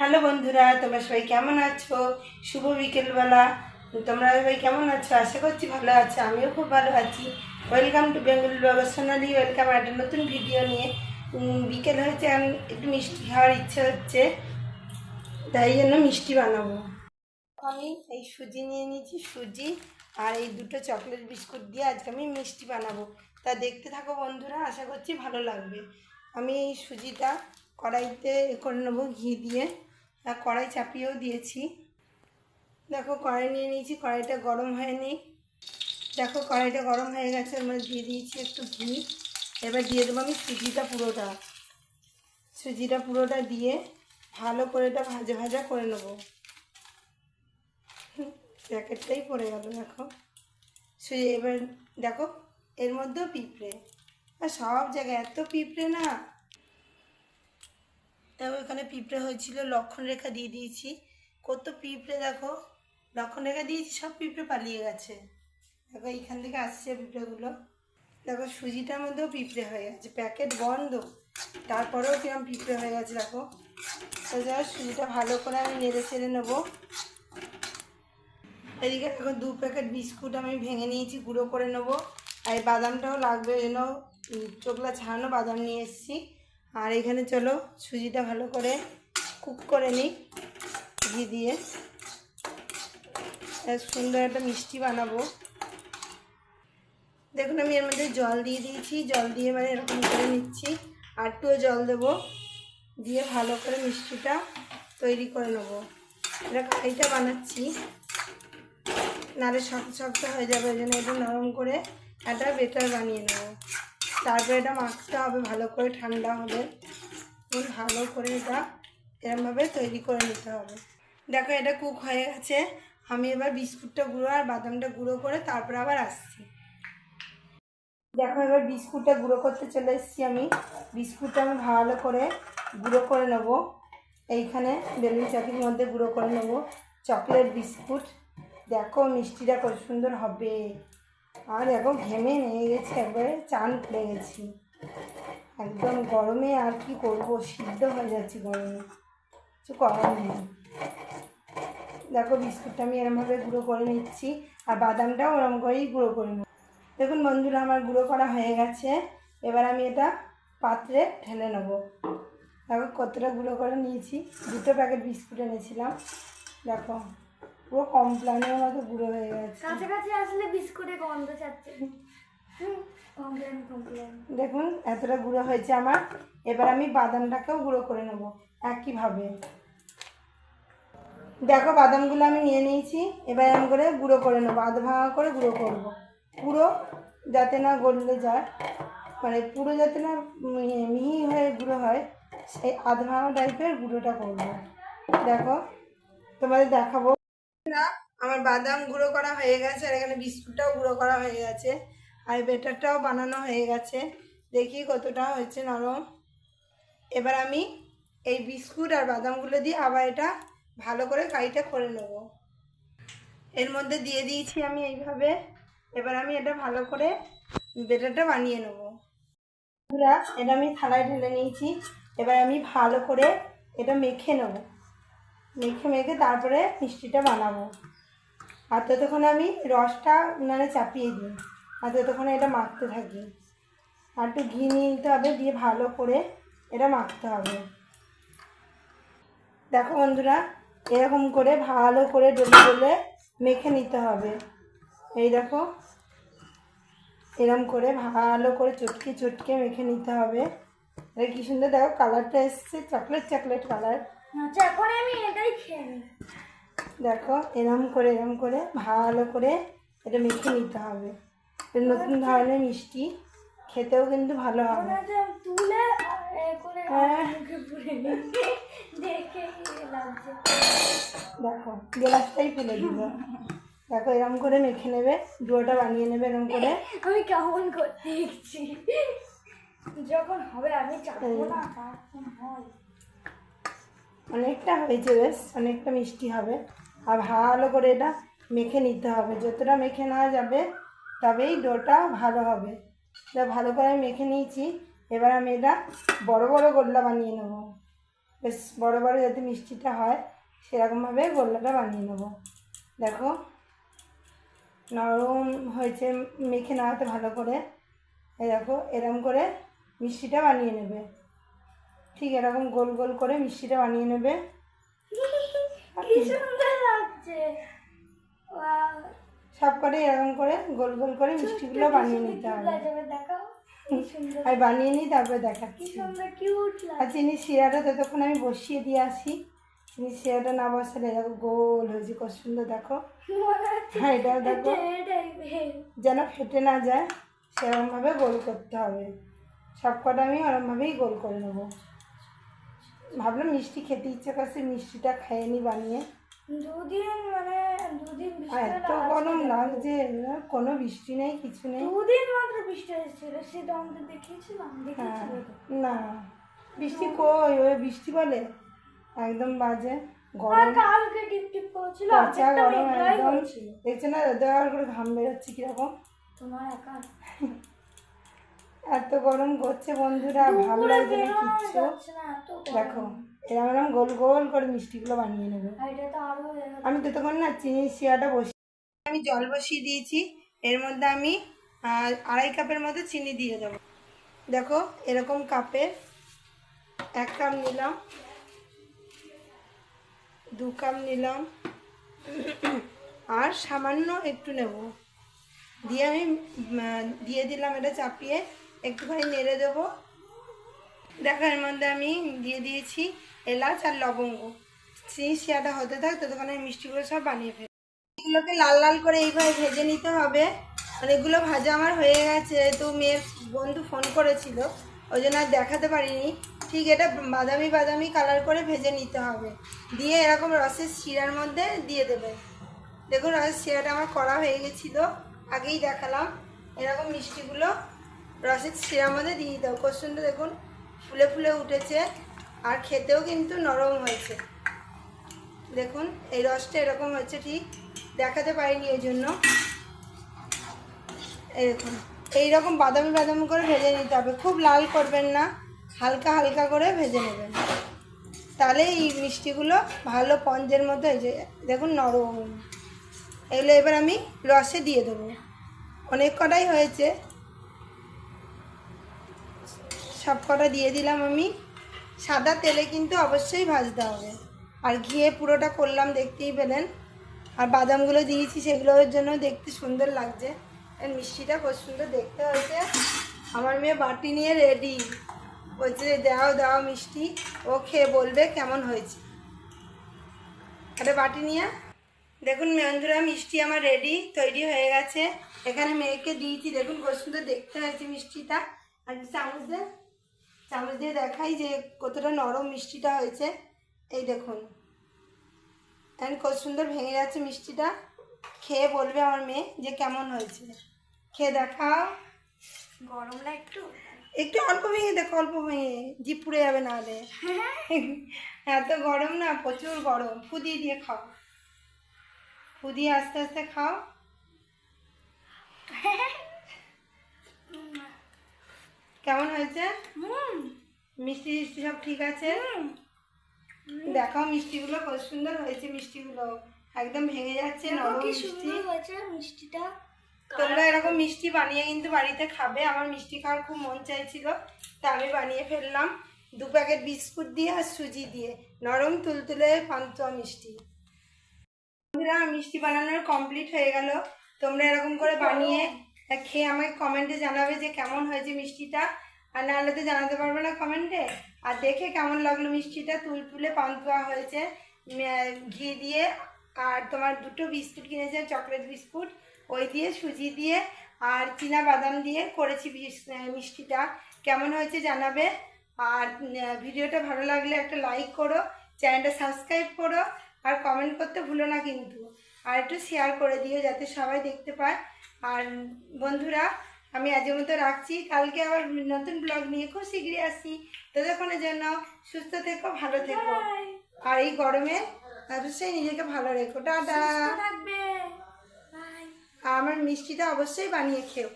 Hello বন্ধুরা, তোমরা সবাই কেমন আছো? শুভ বিকেলবেলা। তোমরা সবাই কেমন আছো? আশা করছি ভালো আছো, আমিও খুব ভালো আছি। ওয়েলকাম টু বেঙ্গল বাবা সোনালি ওয়েলকাম একটা নতুন ভিডিও নিয়ে। বিকেল হয়েছে এখন একটু মিষ্টি খাওয়ার ইচ্ছে হচ্ছে, তাই জন্য মিষ্টি বানাবো। আমি এই সুজি নিয়ে নিয়েছি, সুজি আর এই দুটো চকলেট বিস্কুট দিয়ে আজকে আমি মিষ্টি বানাবো। তা দেখতে থাকো বন্ধুরা, আশা করছি ভালো লাগবে। আমি এই সুজিটা কড়াইতে করে নেব ঘি দিয়ে। আর কড়াই চাপিয়েও দিয়েছি। দেখো কড়াই নিয়ে নিয়েছি, কড়াইটা গরম হয়নি। দেখো কড়াইটা গরম হয়ে গেছে মধ্যে দিয়ে দিয়েছি একটু ঘি। এবার দিয়ে দেবো আমি সুজিটা পুরোটা। সুজিটা পুরোটা দিয়ে ভালো করে এটা ভাজা ভাজা করে নেব। প্যাকেটটাই পড়ে গেল, দেখো। সুজি, এবার দেখো, এর মধ্যেও পিঁপড়ে। আর সব জায়গায়, এত পিঁপড়ে না। দেখো এখানে পিঁপড়ে হয়েছিল লক্ষণ রেখা দিয়ে দিয়েছি। কত পিঁপড়ে দেখো লক্ষণ রেখা দিয়েছি সব পিঁপড়ে পালিয়ে গেছে। দেখো এইখান থেকে আসছে পিঁপড়েগুলো। দেখো সুজিটার মধ্যেও পিঁপড়ে হয়ে গেছে প্যাকেট বন্ধ। তারপরেও কিরম পিঁপড়ে হয়ে গেছে দেখো। তো যাই সুজিটা ভালো করে আমি নেড়ে ছেড়ে নেব। এদিকে এখন দু প্যাকেট বিস্কুট আমি ভেঙে নিয়েছি গুঁড়ো করে নেব। আর এই বাদামটাও লাগবে উম, চোখলা ছাড়ানো বাদাম নিয়ে এসেছি। আর এখানে চলো সুজিটা ভালো করে কুক করে নিই ঘি দিয়ে। সুন্দর একটা মিষ্টি বানাবো। দেখুন, আমি এর মধ্যে জল দিয়ে দিয়েছি। জল দিয়ে মানে এরকম করে নিচ্ছি। আর একটুও জল দেবো। দিয়ে ভালো করে মিষ্টিটা তৈরি করে নেব। এটা কাইটা বানাচ্ছি। নাহলে শক্ত শক্ত হয়ে যাবে। ওই জন্য এটা নরম করে একটা বেটার বানিয়ে নেব। তারপরে এটা মাখতে হবে, ভালো করে ঠান্ডা হবে। খুব ভালো করে এটা এরমভাবে তৈরি করে নিতে হবে। দেখো, এটা কুক হয়ে গেছে। আমি এবার বিস্কুটটা গুঁড়ো আর বাদামটা গুঁড়ো করে তারপরে আবার আসছি। দেখো, এবার বিস্কুটটা গুঁড়ো করতে চলে এসেছি আমি। বিস্কুটটা আমি ভালো করে গুঁড়ো করে নেব। এইখানে বেলুন চাকির মধ্যে গুঁড়ো করে নেব। Chocolate biscuit. দেখো, মিষ্টিটা কত সুন্দর হবে। আর দেখো ঘেমে নিয়ে গেছে একবারে চান পড়ে গেছি। একদম গরমে আর কি করব, সিদ্ধ হয়ে যাচ্ছি গরমে, কিছু করার নেই। দেখো বিস্কুটটা আমি এরমভাবে গুঁড়ো করে নিচ্ছি, আর বাদামটাও ওরম করেই গুঁড়ো করে নেব। দেখুন বন্ধুরা, আমার গুঁড়ো করা হয়ে গেছে, এবার আমি এটা পাত্রে ঢেলে নেব। দেখো কতটা গুঁড়ো করে নিয়েছি, দুটো প্যাকেট বিস্কুট এনেছিলাম, দেখো। পুরো কমপ্লানের মতো গুঁড়ো হয়ে গেছে। কাছাকাছি আসলে বিস্কুটে গন্ধ ছাড়ছে। দেখুন এতটা গুঁড়ো হয়েছে আমার। এবার আমি বাদামটাকেও গুঁড়ো করে নেব একইভাবে। দেখো বাদামগুলো আমি নিয়ে নিয়েছি। এবার আমি করে গুঁড়ো করে নেব আধ ভাঙা করে গুঁড়ো করব। পুরো যাতে না গললে যায়। মানে পুরো যাতে না মিহি- হয়ে গুঁড়ো হয় সেই আধ ভাঙা টাইপের গুঁড়োটা করব। দেখো তোমাদের দেখাবো। আমার বাদাম গুঁড়ো করা হয়ে গেছে আর এখানে বিস্কুটটাও গুঁড়ো করা হয়ে গেছে আর বেটারটাও বানানো হয়ে গেছে। দেখি কতটা হয়েছে নরম। এবার আমি এই বিস্কুট আর বাদামগুলো দিয়ে আবার এটা ভালো করে কাইটা করে নেব। এর মধ্যে দিয়ে দিয়েছি আমি এইভাবে। এবার আমি এটা ভালো করে বেটারটা বানিয়ে নেব। এটা আমি থালায় ঢেলে নিয়েছি। এবার আমি ভালো করে এটা মেখে নেব। মেখে মেখে তারপরে মিষ্টিটা বানাবো। আর ততক্ষণে আমি রসটা উনানে চাপিয়ে দিই। আর ততক্ষণে এটা মাখতে থাকি। আর একটু ঘি নিয়ে নিতে হবে দিয়ে ভালো করে এটা মাখতে হবে। দেখো বন্ধুরা, এরকম করে ভালো করে ডলে ডলে মেখে নিতে হবে। এই দেখো এরকম করে ভালো করে চটকে চটকে মেখে নিতে হবে। এটা কি সুন্দর দেখো কালারটা এসছে চকলেট চকলেট কালার আচ্ছা এখন আমি এটাই খেয়ে নিই। দেখো এরম করে এরম করে ভালো করে এটা মেখে নিতে হবে। নতুন ধরনের মিষ্টি খেতেও কিন্তু ভালো হবে। তুলে হ্যাঁ। দেখে গ্লাসটাই ফেলে দিব দেখো এরম করে মেখে নেবে ডোটা বানিয়ে নেবে এরম করে। আমি কেমন করতে দেখছি। যখন হবে আমি চাপবো না হয়। অনেকটা হয়েছে বেশ অনেকটা মিষ্টি হবে। আর ভালো করে এটা মেখে নিতে হবে। যতটা মেখে নেওয়া যাবে, তবেই ডোটা ভালো হবে। এটা ভালো করে মেখে নিয়েছি। এবার আমি এটা বড় বড় গোল্লা বানিয়ে নেব। বেশ, বড় বড় যাতে মিষ্টিটা হয়, সেরকমভাবে গোল্লাটা বানিয়ে নেব। দেখো, নরম হয়েছে মেখে নেওয়াতে ভালো করে। এই দেখো এরকম করে মিষ্টিটা বানিয়ে নেবে। ঠিক এরকম গোল গোল করে মিষ্টিটা বানিয়ে নেবে। সব করে এরকম করে গোল গোল করে মিষ্টিগুলো বানিয়ে নিতে হবে। আমি বানিয়ে নিই তারপরে দেখাচ্ছি। আর চিনি শিরাটা ততক্ষণ আমি বসিয়ে দিয়ে আসি। চিনি শিরাটা না বসালে দেখো গোল হয়েছে কত সুন্দর দেখো। হ্যাঁ এটাও দেখো। যেন ফেটে না যায় সেরকমভাবে গোল করতে হবে। সব কটা আমি ওরমভাবেই গোল করে নেব। ভাবলাম মিষ্টি খেতে ইচ্ছে করছে মিষ্টিটা খাইয়ে নি বানিয়ে। দুদিন মানে দুদিন এত গরম। লাগছে কোনো বৃষ্টি নেই কিছু নেই। দুদিন মাত্র বৃষ্টি হয়েছিল সেটা আমাদের দেখিয়েছিলাম হ্যাঁ। না বৃষ্টি কই ওই বৃষ্টি বলে? একদম বাজে গরম। কালকে টিপ টিপ করছিল পচা গরম একদম। দেখছ না দেওয়ার করে ঘাম বেরোচ্ছে কীরকম? তোমার একা? এত গরম করছে বন্ধুরা ভালো লাগছে না কিচ্ছু। দেখো এরম এরম গোল গোল করে মিষ্টিগুলো বানিয়ে নেবে। আমি ততক্ষণ না চিনি শিরাটা বসিয়ে আমি জল বসিয়ে দিয়েছি। এর মধ্যে আমি আড়াই কাপের মতো চিনি দিয়ে দেবো। দেখো এরকম কাপে এক কাপ নিলাম দু কাপ নিলাম আর সামান্য একটু নেব। দিয়ে আমি দিয়ে দিলাম এটা চাপিয়ে। একটুখানি নেড়ে দেবো। দেখো, এর মধ্যে আমি দিয়ে দিয়েছি এলাচ আর লবঙ্গ। শিয়াটা হতে থাক, ততক্ষণ আমি মিষ্টিগুলো সব বানিয়ে ফেলি এগুলোকে লাল লাল করে এইভাবে ভেজে নিতে হবে। অনেকগুলো ভাজা আমার হয়ে গেছে তো মেয়ের বন্ধু ফোন করেছিল, ওই জন্য আর দেখাতে পারিনি। ঠিক এটা বাদামি বাদামি কালার করে ভেজে নিতে হবে। দিয়ে এরকম রসের শিরার মধ্যে দিয়ে দেবে। দেখুন, রসের শিরাটা আমার করা হয়ে গেছিল, আগেই দেখালাম। এরকম মিষ্টিগুলো রসের শিরার মধ্যে দিয়ে হবে কত দেখুন, ফুলে ফুলে উঠেছে আর খেতেও কিন্তু নরম হয়েছে। দেখুন, এই রসটা এরকম হয়েছে ঠিক, দেখাতে পারিনি ওই জন্য। এই দেখুন, এইরকম বাদামি বাদামি করে ভেজে নিতে হবে। খুব লাল করবেন না, হালকা হালকা করে ভেজে নেবেন। তাহলে এই মিষ্টিগুলো ভালো পঞ্জের মতো হয়েছে দেখুন, নরম। এগুলো এবার আমি রসে দিয়ে দেবো। অনেক কটাই হয়েছে সব কটা দিয়ে দিলাম আমি। সাদা তেলে কিন্তু অবশ্যই ভাজতে হবে। আর ঘিয়ে পুরোটা করলাম, দেখতেই পেলেন। আর বাদামগুলো দিয়েছি, সেগুলোর জন্য দেখতে সুন্দর লাগছে। আর মিষ্টিটা খুব সুন্দর দেখতে হয়েছে। আমার মেয়ে বাটি নিয়ে রেডি বলছে, দাও দাও মিষ্টি। ও খেয়ে বলবে কেমন হয়েছে। একটা বাটি নিয়ে। দেখুন বন্ধুরা মিষ্টি আমার রেডি তৈরি হয়ে গেছে। এখানে মেয়েকে দিয়েছি, দেখুন খুব সুন্দর দেখতে হয়েছে মিষ্টিটা। আর চামচ চামচ দিয়ে দেখাই যে কতটা নরম মিষ্টিটা হয়েছে। এই দেখুন। এখন কত সুন্দর ভেঙে যাচ্ছে মিষ্টিটা। খেয়ে বলবে আমার মেয়ে যে কেমন হয়েছে। খেয়ে দেখাও। গরম না একটু? একটু অল্প ভেঙে দেখো অল্প ভেঙে। জিপ পুড়ে যাবে না হলে এত গরম না প্রচুর গরম। ফুদিয়ে দিয়ে খাও। ফুদিয়ে আস্তে আস্তে খাও। কেমন হয়েছে? মিষ্টি মিষ্টি সব ঠিক আছে? দেখাও মিষ্টিগুলো কত সুন্দর হয়েছে মিষ্টিগুলো। একদম ভেঙে যাচ্ছে দেখো নরম মিষ্টি। হয়েছে মিষ্টিটা। তোমরা এরকম মিষ্টি বানিয়ে কিন্তু বাড়িতে খাবে। আমার মিষ্টি খাওয়ার খুব মন চাইছিল তা আমি বানিয়ে ফেললাম। দু প্যাকেট বিস্কুট দিয়ে আর সুজি দিয়ে। নরম তুলতুলে পান্তুয়া মিষ্টি। বন্ধুরা মিষ্টি বানানোর কমপ্লিট হয়ে গেল। তোমরা এরকম করে বানিয়ে খেয়ে আমাকে কমেন্টে জানাবে যে কেমন হয়েছে মিষ্টিটা। আর নাহলে তো জানাতে পারবে না কমেন্টে আর দেখে কেমন লাগল মিষ্টিটা তুলতুলে পান্তুয়া হয়েছে ঘি দিয়ে। আর তোমার দুটো বিস্কুট কিনেছে, চকলেট বিস্কুট, ওই দিয়ে সুজি দিয়ে, আর চীনা বাদাম দিয়ে করেছি মিষ্টিটা। কেমন হয়েছে জানাবে। আর ভিডিওটা ভালো লাগলে একটা লাইক করো, চ্যানেলটা সাবস্ক্রাইব করো, আর কমেন্ট করতে ভুলো না কিন্তু। আর একটু শেয়ার করে দিও যাতে সবাই দেখতে পায়। আর বন্ধুরা আমি আজের মতো রাখছি। কালকে আবার নতুন ব্লগ নিয়ে খুব শীঘ্রই আসি ততক্ষণের জন্য সুস্থ থেকো ভালো থেকো। আর এই গরমে অবশ্যই নিজেকে ভালো রেখো। টাটা! আর আমার মিষ্টিটা অবশ্যই বানিয়ে খেও।